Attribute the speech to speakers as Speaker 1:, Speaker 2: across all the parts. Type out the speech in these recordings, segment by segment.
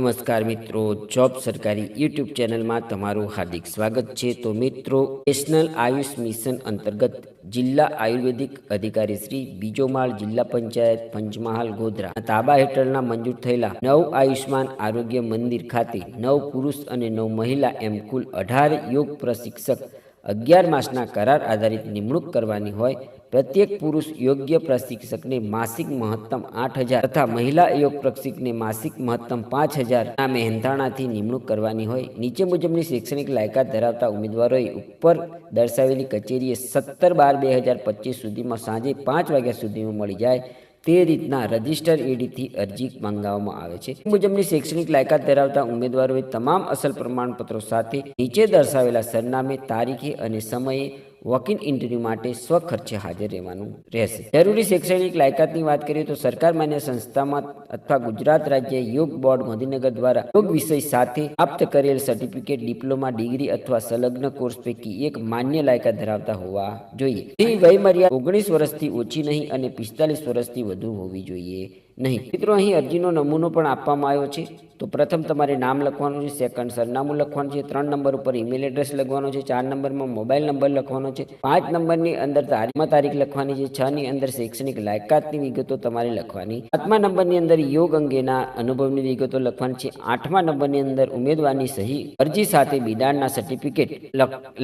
Speaker 1: નમસ્કાર મિત્રો, જોબ સરકારી યુટ્યુબ ચેનલમાં તમારું હાર્દિક સ્વાગત છે. તો મિત્રો, નેશનલ આયુષ મિશન અંતર્ગત જિલ્લા આયુર્વેદિક અધિકારી શ્રી બીજો માળ જિલ્લા પંચાયત પંચમહાલ ગોધરા તાબા હેઠળના મંજૂર થયેલા નવ આયુષ્માન આરોગ્ય મંદિર ખાતે નવ પુરુષ અને નવ મહિલા એમ કુલ અઢાર યોગ પ્રશિક્ષક અગિયાર માસના કરાર આધારિત નિમણૂક કરવાની હોય, પ્રત્યેક પુરુષ યોગ્ય પ્રશિક્ષકને માસિક મહત્તમ આઠ હજાર તથા મહિલા યોગ પ્રશિક્ષકને માસિક મહત્તમ પાંચ હજાર ના મહેનતાણાથી નિમણૂક કરવાની હોય. નીચે મુજબની શૈક્ષણિક લાયકાત ધરાવતા ઉમેદવારોએ ઉપર દર્શાવેલી કચેરીએ સત્તર બાર બે હજાર પચીસ સુધીમાં સાંજે પાંચ વાગ્યા સુધીમાં મળી જાય. તે રીતના રજિસ્ટર એડીથી અરજી મંગાવવામાં આવે છે. મુજબની શૈક્ષણિક લાયકાત ધરાવતા ઉમેદવારોએ તમામ અસલ પ્રમાણપત્રો સાથે નીચે દર્શાવેલા સરનામે, તારીખે અને સમયે વોક ઇન ઇન્ટરવ્યૂ માટે સ્વખર્ચે હાજર રહેવાનું રહેશે. જરૂરી શૈક્ષણિક લાયકાતની વાત કરીએ તો સરકાર માન્ય સંસ્થામાં અથવા ગુજરાત રાજ્ય યોગ બોર્ડ ગાંધીનગર દ્વારા યોગ વિષય સાથે પ્રાપ્ત કરેલ સર્ટિફિકેટ ડિપ્લોમા ડિગ્રી અથવા સંલગ્ન કોર્સ પૈકી એક માન્ય લાયકાત ધરાવતા હોવા જોઈએ. તે વયમર્યાદા ઓગણીસ વર્ષથી ઓછી નહીં અને પિસ્તાલીસ વર્ષથી વધુ હોવી જોઈએ. નહીં. મિત્રો, અહીં અરજીનો નમૂનો પણ આપવામાં આવ્યો છે. તો પ્રથમ તમારે નામ લખવાનું છે, સેકન્ડ સરનામું લખવાનું છે, ત્રણ નંબર ઉપર ઈમેલ એડ્રેસ લખવાનો છે, ચાર નંબરમાં મોબાઈલ નંબર લખવાનો છે, પાંચ નંબરની અંદર તારીખમાં તારીખ લખવાની છે, છ ની અંદર શૈક્ષણિક લાયકાતની વિગતો તમારે લખવાની, સાતમા નંબરની અંદર યોગ અંગેના અનુભવની વિગતો લખવાની છે, આઠમા નંબરની અંદર ઉમેદવારની સહી, અરજી સાથે બિડાણના સર્ટિફિકેટ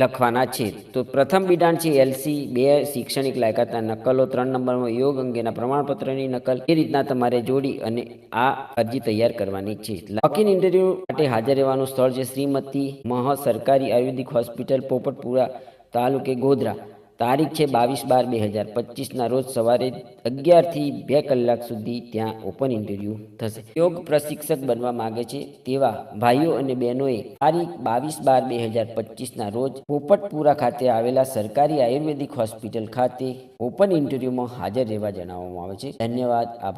Speaker 1: લખવાના છે. તો પ્રથમ બિડાણ છે, એલસી, બે શૈક્ષણિક લાયકાતના નકલો, ત્રણ નંબરમાં યોગ અંગેના પ્રમાણપત્રની નકલ, એ રીતના તમારે જોડી અને આ અરજી તૈયાર કરવાની છે. વોક-ઇન ઇન્ટરવ્યૂ માટે હાજર રહેવાનું સ્થળ છે શ્રીમતી મહ સરકારી આયુર્વેદિક હોસ્પિટલ, પોપટપુરા તાલુકે ગોધરા. તારીખ છે બાવીસ બાર બે હજાર પચીસના રોજ સવારે અગિયારથી બે કલાક સુધી ત્યાં ઓપન ઇન્ટરવ્યૂ થશે. યોગ પ્રશિક્ષક બનવા માગે છે તેવા ભાઈઓ અને બહેનોએ તારીખ બાવીસ બાર બે હજાર પચીસના રોજ પોપટપુરા ખાતે આવેલા સરકારી આયુર્વેદિક હોસ્પિટલ ખાતે ઓપન ઇન્ટરવ્યૂમાં હાજર રહેવા જણાવવામાં આવે છે. ધન્યવાદ, આભાર.